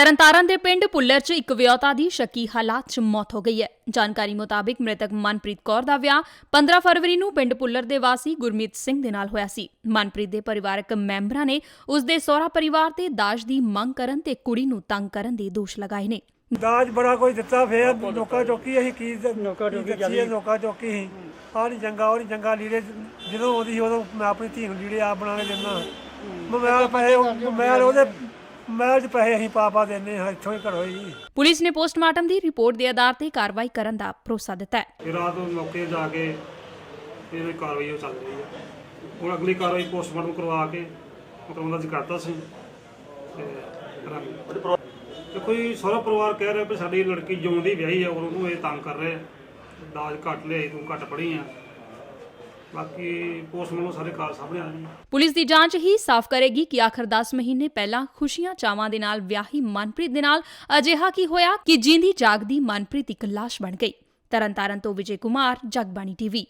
ਤਰਨਤਾਰਨ ਦੇ ਪਿੰਡ ਪੁੱਲਰ 'ਚ ਇੱਕ ਵਿਆਹੁਤਾ ਦੀ ਸ਼ੱਕੀ ਹਾਲਾਤ 'ਚ ਮੌਤ ਹੋ ਗਈ ਹੈ। ਜਾਣਕਾਰੀ ਮੁਤਾਬਿਕ ਮ੍ਰਿਤਕ ਮਨਪ੍ਰੀਤ ਕੌਰ ਦਾ ਵਿਆਹ 15 ਫਰਵਰੀ ਨੂੰ ਪਿੰਡ ਪੁੱਲਰ ਦੇ ਵਾਸੀ ਗੁਰਮੀਤ ਸਿੰਘ ਦੇ ਨਾਲ ਹੋਇਆ ਸੀ। ਮਨਪ੍ਰੀਤ ਦੇ ਪਰਿਵਾਰਕ ਮੈਂਬਰਾਂ ਨੇ ਉਸ ਦੇ ਸਹੁਰਾ ਪਰਿਵਾਰ ਤੇ ਦਾਜ ਦੀ ਮੰਗ ਕਰਨ ਤੇ ਕੁੜੀ ਨੂੰ ਤੰਗ ਕਰਨ ਦੇ ਦੋਸ਼ ਲਗਾਏ ਨੇ। ਦਾਜ ਬੜਾ ਕੋਈ ਦਿੱਤਾ ਫੇਰ ਨੋਕਾ ਚੌਕੀ ਅਸੀਂ ਕੀ ਨੋਕਾ ਚੌਕੀ ਚੱਲੀ ਨੋਕਾ ਚੌਕੀ ਸੀ ਆਹ ਜੰਗਾ ਜੰਗਾ ਲੀੜੇ ਜਦੋਂ ਆਉਂਦੀ ਸੀ ਉਦੋਂ ਮੈਂ ਆਪਣੀ ਧੀ ਨੂੰ ਲੀੜੇ ਆਪ ਬਣਾ ਕੇ ਦਿੰਦਾ। ਮੋਬਾਈਲ ਪੈਸੇ ਮੋਬਾਈਲ ਉਹਦੇ 'ਚ ਪੈਸੇ ਅਸੀਂ ਪਾ ਪਾ ਦਿੰਦੇ ਹਾਂ ਇੱਥੋਂ ਹੀ ਘਰੋਂ ਹੀ। ਪੁਲਿਸ ਨੇ ਪੋਸਟਮਾਰਟਮ ਦੀ ਰਿਪੋਰਟ ਦੇ ਆਧਾਰ ਤੇ ਕਾਰਵਾਈ ਕਰਨ ਦਾ ਭਰੋਸਾ ਦਿੱਤਾ ਹੈ। ਫਿਰ ਰਾਤ ਨੂੰ ਮੌਕੇ ਤੇ ਜਾ ਕੇ ਫਿਰ ਇਹ ਕਾਰਵਾਈ ਉਹ ਚੱਲ ਰਹੀ ਹੈ। ਹੁਣ ਅਗਲੀ ਕਾਰਵਾਈ ਪੋਸਟਮਾਰਟਮ ਕਰਵਾ ਕੇ ਕਰਵਾਉਣ ਦਾ ਜੀ ਕਰਤਾ ਸੀ ਤੇ ਕਰਾਂਗੇ। ਤੇ ਕੋਈ ਸਾਰਾ ਪਰਿਵਾਰ ਕਹਿ ਰਿਹਾ ਵੀ ਸਾਡੀ ਲੜਕੀ ਜਿਉਂਦੀ ਵਿਆਹੀ ਆ ਉਹਨੂੰ ਇਹ ਤੰਗ ਕਰ ਰਹੇ। ਆ ਦਾਜ ਘੱਟ ਲਿਆਈ ਤੂੰ ਘੱਟ ਪੜੀ ਆ। ਬਾਕੀ ਪੋਸਟਮਾਰਟਮ ਸਾਰੇ ਕਾਰ ਸਾਹਮਣੇ ਆ ਪੁਲਿਸ ਦੀ ਜਾਂਚ ਹੀ ਸਾਫ਼ ਕਰੇਗੀ ਕਿ ਆਖਰ 10 ਮਹੀਨੇ ਪਹਿਲਾਂ ਖੁਸ਼ੀਆਂ ਚਾਵਾਂ ਦੇ ਨਾਲ ਵਿਆਹੀ ਮਨਪ੍ਰੀਤ ਦੇ ਨਾਲ ਅਜਿਹਾ ਕੀ ਹੋਇਆ ਕਿ ਜਿੰਦੀ ਜਾਗਦੀ ਮਨਪ੍ਰੀਤ ਇੱਕ ਲਾਸ਼ ਬਣ ਗਈ। ਤਰਨਤਾਰਨ ਤੋਂ ਵਿਜੇ ਕੁਮਾਰ, ਜਗਬਾਣੀ ਟੀਵੀ।